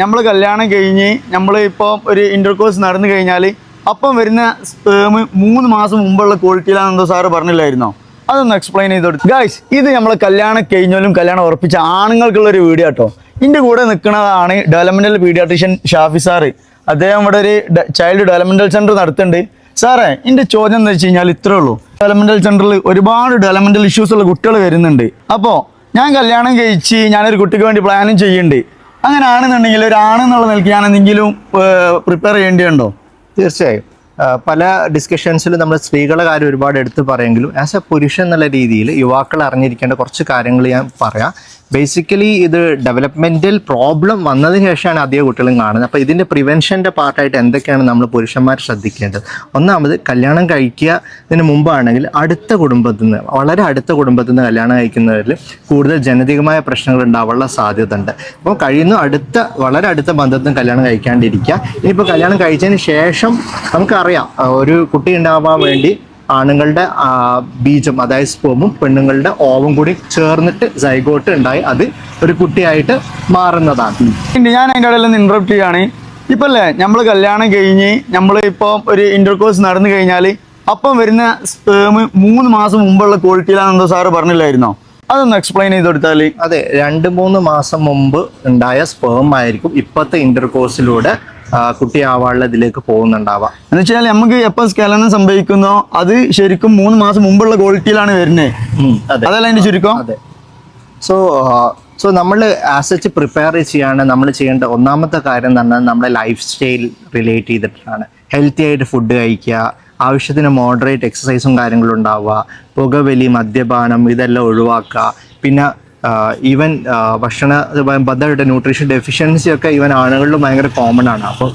നമ്മൾ കല്യാണം കഴിഞ്ഞ് നമ്മൾ ഇപ്പോൾ ഒരു ഇന്റർകോഴ്സ് നടന്നു കഴിഞ്ഞാൽ അപ്പം വരുന്ന സ്പേം മൂന്ന് മാസം മുമ്പുള്ള ക്വാളിറ്റിയിലാണെന്നോ സാറ് പറഞ്ഞില്ലായിരുന്നോ? അതൊന്ന് എക്സ്പ്ലെയിൻ ചെയ്ത് കൊടുത്തു ഗൈസ് ഇത് നമ്മൾ കല്യാണം കഴിഞ്ഞാലും കല്യാണം ഉറപ്പിച്ച ആണുങ്ങൾക്കുള്ളൊരു വീഡിയോ കേട്ടോ ഇതിന്റെ കൂടെ നിൽക്കുന്നതാണ് ഡെവലപ്മെന്റൽ പീഡിയാട്രീഷ്യൻ ഷാഫി സാറ്. അദ്ദേഹം ഇവിടെ ഒരു ചൈൽഡ് ഡെവലപ്മെന്റൽ സെന്റർ നടത്തുന്നുണ്ട്. സാറേ എന്റെ ചോദ്യം എന്ന് വെച്ച് കഴിഞ്ഞാൽ ഇത്രേ ഉള്ളൂ. ഡെവലപ്മെന്റൽ സെന്ററിൽ ഒരുപാട് ഡെവലപ്മെന്റൽ ഇഷ്യൂസ് ഉള്ള കുട്ടികൾ വരുന്നുണ്ട്. അപ്പോൾ ഞാൻ കല്യാണം കഴിച്ച് ഞാനൊരു കുട്ടിക്ക് വേണ്ടി പ്ലാനും ചെയ്യുന്നുണ്ട്. അങ്ങനെ ആണെന്നുണ്ടെങ്കിൽ ഒരു ആണെന്നുള്ള നിലയ്ക്ക് ഞാൻ എന്തെങ്കിലും പ്രിപ്പയർ ചെയ്യേണ്ടതുണ്ടോ തീർച്ചയായും. പല ഡിസ്കഷൻസിലും നമ്മൾ സ്ത്രീകളെ കാര്യം ഒരുപാട് എടുത്ത് പറയുമെങ്കിലും ആസ് എ പുരുഷൻ എന്നുള്ള രീതിയിൽ യുവാക്കൾ അറിഞ്ഞിരിക്കേണ്ട കുറച്ച് കാര്യങ്ങൾ ഞാൻ പറയാം. ബേസിക്കലി ഇത് ഡെവലപ്മെന്റൽ പ്രോബ്ലം വന്നതിന് ശേഷമാണ് അധികം കുട്ടികളും കാണുന്നത്. അപ്പോൾ ഇതിന്റെ പ്രിവെൻഷന്റെ പാർട്ടായിട്ട് എന്തൊക്കെയാണ് നമ്മൾ പുരുഷന്മാർ ശ്രദ്ധിക്കേണ്ടത്? ഒന്നാമത് കല്യാണം കഴിക്കുന്നതിന് മുമ്പാണെങ്കിൽ അടുത്ത കുടുംബത്തിൽ നിന്ന് വളരെ അടുത്ത കുടുംബത്തിൽ നിന്ന് കല്യാണം കഴിക്കുന്നവരിൽ കൂടുതൽ ജനതികമായ പ്രശ്നങ്ങൾ ഉണ്ടാവാനുള്ള സാധ്യത ഉണ്ട് അപ്പോൾ കഴിയുന്ന അടുത്ത വളരെ അടുത്ത ബന്ധത്തിൽ നിന്ന് കല്യാണം കഴിക്കാണ്ടിരിക്കുക. ഇനിയിപ്പോൾ കല്യാണം കഴിച്ചതിന് ശേഷം നമുക്കറിയാം ഒരു കുട്ടി ഉണ്ടാവാൻ വേണ്ടി ആണുങ്ങളുടെ ബീജം അതായത് സ്പോമും പെണ്ണുങ്ങളുടെ ഓവും കൂടി ചേർന്നിട്ട് സൈഗോട്ട് ഉണ്ടായി. അത് ഒരു കുട്ടിയായിട്ട് മാറുന്നതാണ്. ഞാൻ അതിന്റെ ഇടയിൽ ഇന്ററപ്റ്റ് ചെയ്യാണ് ഇപ്പം അല്ലേ നമ്മൾ കല്യാണം കഴിഞ്ഞ് നമ്മൾ ഇപ്പോൾ ഒരു ഇന്റർകോഴ്സ് നടന്നു കഴിഞ്ഞാൽ അപ്പം വരുന്ന സ്പേം മൂന്ന് മാസം മുമ്പുള്ള ക്വാളിറ്റിയിലാണെന്നോ സാറ് പറഞ്ഞില്ലായിരുന്നോ? അതൊന്ന് എക്സ്പ്ലെയിൻ ചെയ്ത് കൊടുത്താൽ അതെ രണ്ട് മൂന്ന് മാസം മുമ്പ് ഉണ്ടായ സ്പേം ആയിരിക്കും ഇപ്പോഴത്തെ ഇന്റർകോഴ്സിലൂടെ കുട്ടിയാവാനുള്ള ഇതിലേക്ക് പോകുന്നുണ്ടാവാം. എന്ന് വെച്ചാൽ നമുക്ക് എപ്പോൾ സ്കലനം സംഭവിക്കുന്നോ അത് ശരിക്കും മൂന്ന് മാസം മുമ്പുള്ള ക്വാളിറ്റിയിലാണ് വരുന്നത് അതെ. അതല്ല അതിന്റെ ചുരുക്കം? അതെ. സോ സോ നമ്മൾ ആസ് എച്ച് പ്രിപ്പയർ ചെയ്യാണ് നമ്മൾ ചെയ്യേണ്ട ഒന്നാമത്തെ കാര്യം എന്ന് പറഞ്ഞാൽ നമ്മുടെ ലൈഫ് സ്റ്റൈൽ റിലേറ്റ് ചെയ്തിട്ടാണ്. ഹെൽത്തി ആയിട്ട് ഫുഡ് കഴിക്കുക ആവശ്യത്തിന് മോഡറേറ്റ് എക്സസൈസും കാര്യങ്ങളും ഉണ്ടാവുക പുകവലി മദ്യപാനം ഇതെല്ലാം ഒഴിവാക്കുക. പിന്നെ ഈവൻ ഭക്ഷണ ബന്ധമായിട്ട് ന്യൂട്രീഷൻ ഡെഫിഷ്യൻസി ഒക്കെ ഈവൻ ആണുകളിലും ഭയങ്കര കോമൺ ആണ്. അപ്പോൾ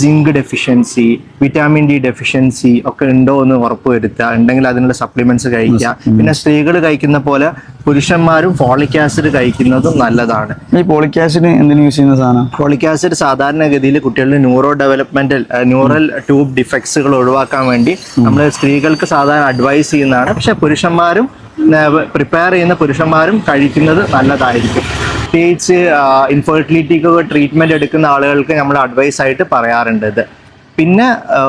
zinc deficiency vitamin D deficiency ഒക്കെ ഉണ്ടോ എന്ന് ഉറപ്പുവരുത്തുക. ഉണ്ടെങ്കിൽ അതിനുള്ള സപ്ലിമെന്റ്സ് കഴിക്കുക. പിന്നെ സ്ത്രീകൾ കഴിക്കുന്ന പോലെ പുരുഷന്മാരും ഫോളിക് ആസിഡ് കഴിക്കുന്നതും നല്ലതാണ്. ഈ പോളിക് ആസിഡ് എന്തിനു യൂസ് ചെയ്യുന്ന സാധനം? ഫോളിക് ആസിഡ് സാധാരണഗതിയിൽ കുട്ടികളുടെ ന്യൂറോ ഡെവലപ്മെന്റൽ ന്യൂറൽ ട്യൂബ് ഡിഫക്ട്സുകൾ ഒഴിവാക്കാൻ വേണ്ടി നമ്മൾ സ്ത്രീകൾക്ക് സാധാരണ അഡ്വൈസ് ചെയ്യുന്നതാണ്. പക്ഷെ പുരുഷന്മാരും പ്രിപ്പയർ ചെയ്യുന്ന പുരുഷന്മാരും കഴിക്കുന്നത് നല്ലതായിരിക്കും. പ്രത്യേകിച്ച് ഇൻഫെർട്ടിലിറ്റിക്കൊക്കെ ട്രീറ്റ്മെന്റ് എടുക്കുന്ന ആളുകൾക്ക് നമ്മൾ അഡ്വൈസ് ആയിട്ട് പറയാറുണ്ട് ഇത്. പിന്നെ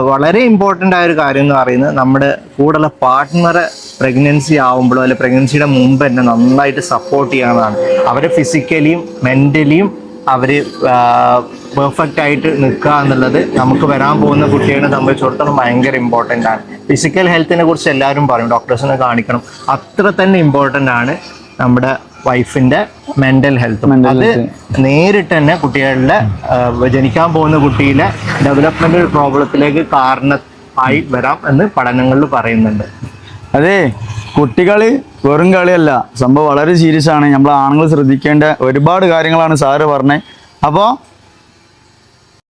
വളരെ ഇമ്പോർട്ടന്റ് ആയ ഒരു കാര്യം എന്ന് പറയുന്നത് നമ്മുടെ കൂടെയുള്ള പാർട്ട്ണറെ പ്രഗ്നൻസി ആവുമ്പോഴോ അല്ലെങ്കിൽ പ്രഗ്നൻസിയുടെ മുമ്പ് തന്നെ നന്നായിട്ട് സപ്പോർട്ട് ചെയ്യാവുന്നതാണ്. അവരെ ഫിസിക്കലിയും മെന്റലിയും അവർ പെർഫെക്റ്റ് ആയിട്ട് നിൽക്കുക എന്നുള്ളത് നമുക്ക് വരാൻ പോകുന്ന കുട്ടികളെ സംബന്ധിച്ചിടത്തോളം ഭയങ്കര ഇമ്പോർട്ടന്റ് ആണ്. ഫിസിക്കൽ ഹെൽത്തിനെ കുറിച്ച് എല്ലാവരും പറയും. ഡോക്ടേഴ്സിനെ കാണിക്കണം. അത്ര തന്നെ ഇമ്പോർട്ടന്റ് ആണ് നമ്മുടെ വൈഫിന്റെ മെന്റൽ ഹെൽത്ത് അത് നേരിട്ട് തന്നെ കുട്ടികളുടെ ജനിക്കാൻ പോകുന്ന കുട്ടിയിലെ ഡെവലപ്മെന്റൽ പ്രോബ്ലത്തിലേക്ക് കാരണ ആയി വരാം എന്ന് പഠനങ്ങളിൽ പറയുന്നുണ്ട്. അതെ. കുട്ടികൾ വെറും കളിയല്ല. സംഭവം വളരെ സീരിയസ് ആണ്. നമ്മൾ ആണുങ്ങൾ ശ്രദ്ധിക്കേണ്ട ഒരുപാട് കാര്യങ്ങളാണ് സാറ് പറഞ്ഞത് അപ്പോൾ